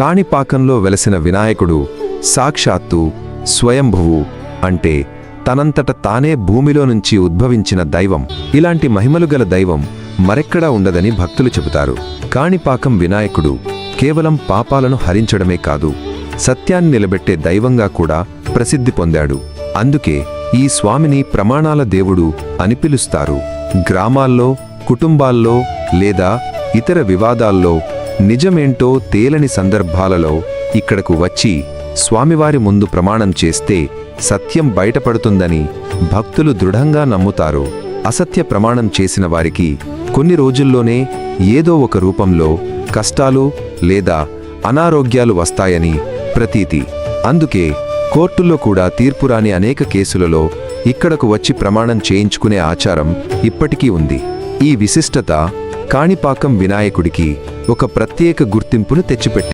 కాణిపాకంలో వెలసిన వినాయకుడు సాక్షాత్తు స్వయంభువు అంటే తనంతట తానే భూమిలో నుంచి ఉద్భవించిన దైవం. ఇలాంటి మహిమలు గల దైవం మరెక్కడా ఉండదని భక్తులు చెబుతారు. కాణిపాకం వినాయకుడు కేవలం పాపాలను హరించడమే కాదు సత్యాన్ని నిలబెట్టే దైవంగా కూడా ప్రసిద్ధి పొందాడు. అందుకే ఈ స్వామిని ప్రమాణాల దేవుడు అని పిలుస్తారు. గ్రామాల్లో కుటుంబాల్లో లేదా ఇతర వివాదాల్లో నిజమేంటో తేలని సందర్భాలలో ఇక్కడకు వచ్చి స్వామివారి ముందు ప్రమాణం చేస్తే సత్యం బయటపడుతుందని భక్తులు దృఢంగా నమ్ముతారు. అసత్య ప్రమాణం చేసిన వారికి కొన్ని రోజుల్లోనే ఏదో ఒక రూపంలో కష్టాలు లేదా అనారోగ్యాలు వస్తాయని ప్రతీతి. అందుకే కోర్టుల్లో కూడా తీర్పురాని అనేక కేసులలో ఇక్కడకు వచ్చి ప్రమాణం చేయించుకునే ఆచారం ఇప్పటికీ ఉంది. ఈ విశిష్టత కాణిపాకం వినాయకుడికి ఒక ప్రత్యేక గుర్తింపును తెచ్చిపెట్టింది